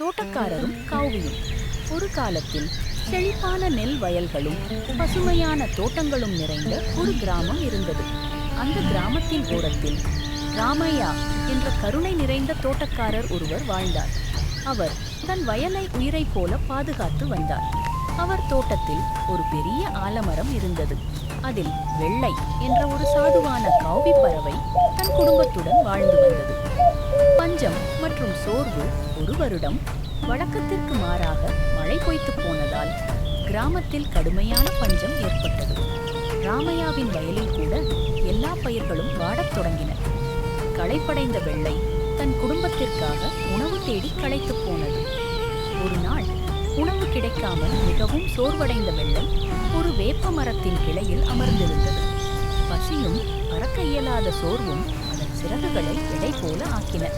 தோட்டக்காரரும் காவியும். ஒரு காலத்தில் செழிப்பான நெல் வயல்களும் பசுமையான தோட்டங்களும் நிறைந்த ஒரு கிராமம் இருந்தது. அந்த கிராமத்தின் ஓரத்தில் ராமையா என்ற கருணை நிறைந்த தோட்டக்காரர் ஒருவர் வாழ்ந்தார். அவர் தன் வயலை உயிரை போல பாதுகாத்து வந்தார். அவர் தோட்டத்தில் ஒரு பெரிய ஆலமரம் இருந்தது. அதில் வெள்ளை என்ற ஒரு சாதுவான காவி பறவை தன் குடும்பத்துடன் வாழ்ந்து வந்தது. மற்றும் சோர்வு ஒரு வருடம். வழக்கத்திற்கு மாறாக மழை பொய்த்து போனதால் கிராமத்தில் கடுமையான பஞ்சம் ஏற்பட்டது. ராமையாவின் வயலில் கூட எல்லா பயிர்களும் வாடத் தொடங்கின. களைப்படைந்த வெள்ளை தன் குடும்பத்திற்காக உணவு தேடி களைத்துப் போனது. ஒரு நாள் உணவு கிடைக்காமல் மிகவும் சோர்வடைந்த வெள்ளை ஒரு வேப்ப மரத்தின் கிளையில் அமர்ந்திருந்தது. பசியும் பறக்க இயலாத சோர்வும் அதன் எடை போல ஆக்கின.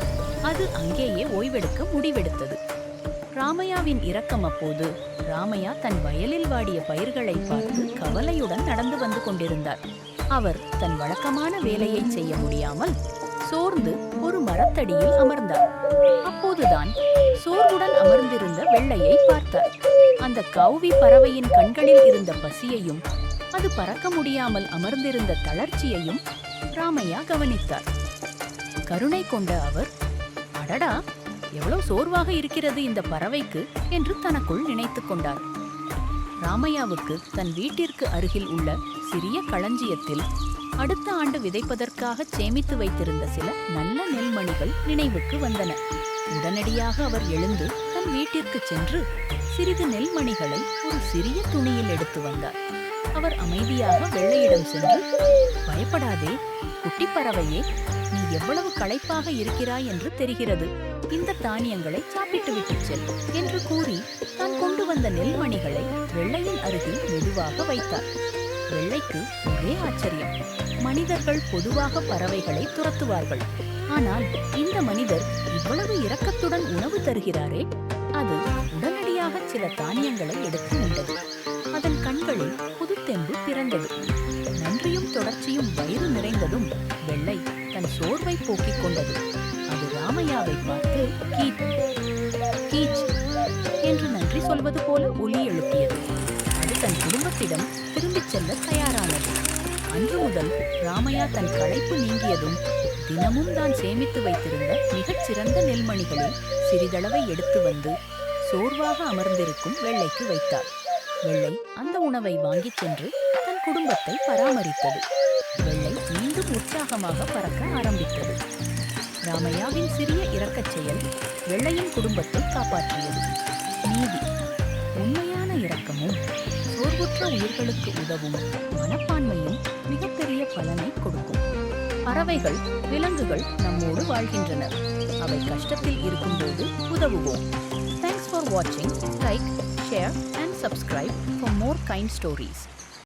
அது அங்கேயே ஓய்வெடுக்க முடிவெடுத்தது. ராமையாவின் இரக்கம் அப்போது ராமையா தன் வயலில் வாடிய பயிர்களை பார்த்து கவலையுடன் நடந்து வந்து கொண்டிருந்தார். அவர் தன் வழக்கமான வேலையை செய்ய முடியாமல் சோர்ந்து ஒரு மரத்தடியில் அமர்ந்தார். அப்போதுதான் சோர்வுடன் அமர்ந்திருந்த வெள்ளையை பார்த்தார். அந்த கௌவி பறவையின் கண்களில் இருந்த பசியையும் அது பறக்க முடியாமல் அமர்ந்திருந்த தளர்ச்சியையும் ராமையா கவனித்தார். கருணை கொண்ட அவர் அடடா எவ்வளவு சோர்வாக இருக்கிறது இந்த பறவைக்கு என்று தனக்குள் நினைத்துக் கொண்டார். ராமையாவுக்கு தன் வீட்டிற்கு அருகில் உள்ள சிறிய களஞ்சியத்தில் அடுத்த ஆண்டு விதைப்பதற்காக சேமித்து வைத்திருந்த சில நல்ல நெல்மணிகள் நினைவுக்கு வந்தன. உடனடியாக அவர் எழுந்து தன் வீட்டிற்கு சென்று சிறிது நெல்மணிகளை ஒரு சிறிய துணியில் எடுத்து வந்தார். அவர் அமைதியாக வெள்ளையிடம் சென்று பயப்படாதே குட்டி பறவையே நீ எவ்வளவு களைப்பாக இருக்கிறாய் என்று தெரிகிறது. இந்த தானியங்களை சாப்பிட்டு விட்டுச் செல் என்று கூறி தான் கொண்டு வந்த நெல்மணிகளை வெள்ளையின் அருகில் மெதுவாக வைத்தார். வெள்ளைக்கு ஒரே ஆச்சரியம். மனிதர்கள் பொதுவாக பறவைகளை துரத்துவார்கள். ஆனால் இந்த மனிதர் இவ்வளவு இரக்கத்துடன் உணவு தருகிறாரே? அது உடனடியாக சில தானியங்களை எடுத்து உண்டது. அதன் கண்களில் புதுத்தெம்பு பிறந்தது நன்றியும் தொடர்ச்சியும் வயிறு நிறைந்ததும் தன் சோர்வை போக்கிக் கொண்டது. அது ராமையாவை பார்த்து கீச் கீச் என்று நன்றி சொல்வது போல ஒலி எழுப்பியது. அது தன் குடும்பத்திடம் திரும்பிச் செல்ல தயாரானது. அன்று முதல் ராமையா தன் களைப்பு நீங்கியதும் தினமும் தான் சேமித்து வைத்திருந்த மிகச் சிறந்த நெல்மணிகளில் சிறிதளவை எடுத்து வந்து சோர்வாக அமர்ந்திருக்கும் வெள்ளைக்கு வைத்தார். வெள்ளை அந்த உணவை வாங்கிச் சென்று தன் குடும்பத்தை பராமரித்தது. உற்சாகமாக பறக்க ஆரம்பித்தது. ராமையாவின் சிறிய இரக்கச் செயல் வெள்ளையின் குடும்பத்தை காப்பாற்றியது. நீதி உண்மையான இரக்கமும் சோர்வுற்ற உயிர்களுக்கு உதவும் மனப்பான்மையும் மிகப்பெரிய பலனை கொடுக்கும். பறவைகள் விலங்குகள் நம்மோடு வாழ்கின்றன அவை கஷ்டத்தில் இருக்கும்போது உதவுவோம். தேங்க்ஸ் ஃபார் வாட்சிங் like share and subscribe for more kind stories